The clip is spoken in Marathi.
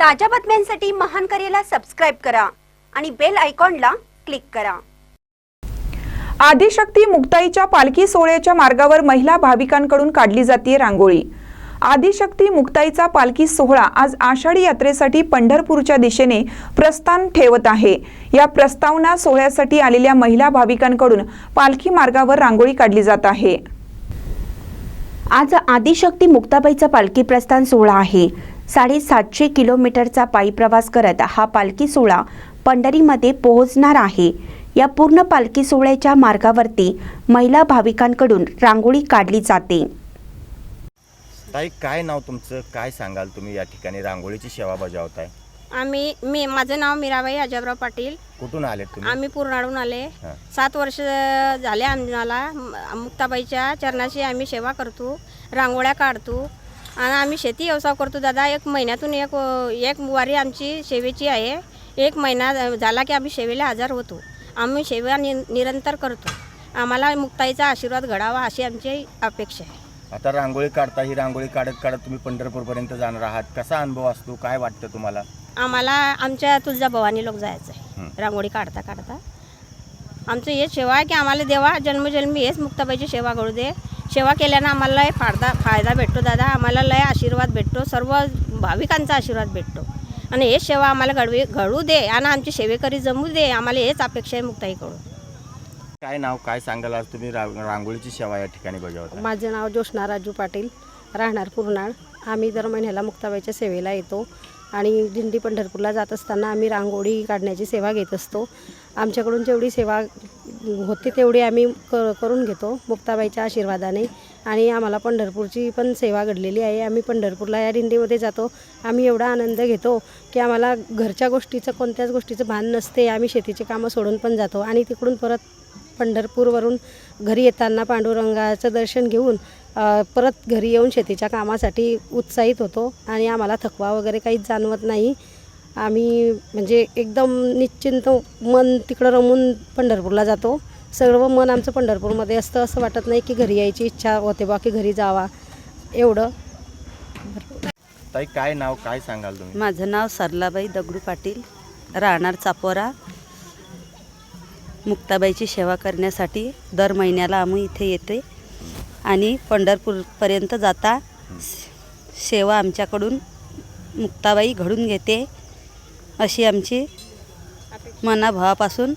ताज्या बातम्यांसाठी महान करेला सबस्क्राईब करा आणि बेल आयकॉनला क्लिक करा. आदिशक्ती मुक्ताईच्या पालखी सोहळ्याच्या मार्गावर महिला भाविकांकडून काढली जाते रांगोळी. आदिशक्ती मुक्ताईचा पालखी सोहळा आज आषाढी यात्रेसाठी पंढरपूरच्या दिशेने प्रस्थान ठेवत आहे. या प्रस्तावना सोहळ्यासाठी आलेल्या महिला भाविकांकडून पालखी मार्गावर रांगोळी काढली जात आहे. आज आदिशक्ती मुक्ताबाईचा पालखी प्रस्थान सोहळा आहे. साडेसातशे किलोमीटरचा पायी प्रवास करत हा पालखी सोहळा पंढरीमध्ये पोहोचणार आहे. या पूर्ण पालखी सोहळ्याच्या मार्गावरती महिला भाविकांकडून रांगोळी काढली जाते. ताई काय नाव तुमचं? काय सांगाल तुम्ही या ठिकाणी? रांगोळीची सेवा बजावताय. आम्ही मी माझं नाव मीराबाई अजबराव पाटील. कुठून आले तुम्ही? आम्ही पूर्णाडून आले. हां. सात वर्ष झाले आम्हाला म- मुक्ताबाईच्या चरणाची आम्ही सेवा करतो रांगोळ्या काढतो. आणि आम्ही शेती व्यवसाय करतो दादा. एक महिन्यातून एक एक वारी आमची सेवेची आहे. एक महिना झाला की आम्ही सेवेला हजर होतो. आम्ही सेवा नि निरंतर करतो. आम्हाला मुक्ताईचा आशीर्वाद घडावा अशी आमची अपेक्षा आहे. आता रांगोळी काढता ही रांगोळी काढत काढत तुम्ही पंढरपूरपर्यंत जाणार आहात. कसा अनुभव असतो? काय वाटतं तुम्हाला? आम्हाला आमच्या तुळजा भवानी लोक जायचं आहे. रांगोळी काढता काढता. आमचं हेच सेवा आहे की आम्हाला देवा जन्मजन्मी हेच मुक्ताबाईची सेवा करू दे. सेवा केल्यानं आम्हाला लय फायदा फायदा भेटतो दादा. आम्हाला लय आशीर्वाद भेटतो. सर्व भाविकांचा आशीर्वाद भेटतो. आणि हेच सेवा आम्हाला घडवी घडू दे आणि आमची सेवेकरी जमू दे. आम्हाला हेच अपेक्षा आहे मुक्ताईकडून. काय नाव काय सांगाल? आज तुम्ही रा- रांगोळीची सेवा या ठिकाणी बजावता. माझे नाव ज्योष्णा राजू पाटील. राहणार पूर्णाळ. आम्ही दर महिन्याला मुक्ताबाईच्या सेवेला येतो. आणि दिंडी पंढरपूरला जात असताना आम्ही रांगोळी काढण्याची सेवा घेत असतो. आमच्याकडून जेवढी सेवा होते तेवढी आम्ही क करून घेतो मुक्ताबाईच्या आशीर्वादाने. आणि आम्हाला पंढरपूरची पण सेवा घडलेली आहे. आम्ही पंढरपूरला या दिंडीमध्ये जातो. आम्ही एवढा आनंद घेतो की आम्हाला घरच्या गोष्टीचं कोणत्याच गोष्टीचं भान नसते. आम्ही शेतीचे कामं सोडून पण जातो. आणि तिकडून परत पंढरपूरवरून घरी येताना पांडुरंगाचं दर्शन घेऊन परत घरी येऊन शेतीच्या कामासाठी उत्साहित होतो. आणि आम्हाला थकवा वगैरे काहीच जाणवत नाही. आम्ही म्हणजे एकदम निश्चिंत मन तिकडं रमून पंढरपूरला जातो. सर्व मन आमचं पंढरपूरमध्ये असतं. असं वाटत नाही की घरी यायची इच्छा होते बा की घरी जावा. एवढं. ताई काय नाव काय सांगाल तुम्ही? माझं नाव सरलाबाई दगडू पाटील. राहणार चापोरा. मुक्ताबाईची सेवा करण्यासाठी दर महिन्याला आम्ही इथे येते. आणि पंढरपूरपर्यंत जाता. सेवा आमच्याकडून मुक्ताबाई घडून घेते. अशी आमची मनाभावापासून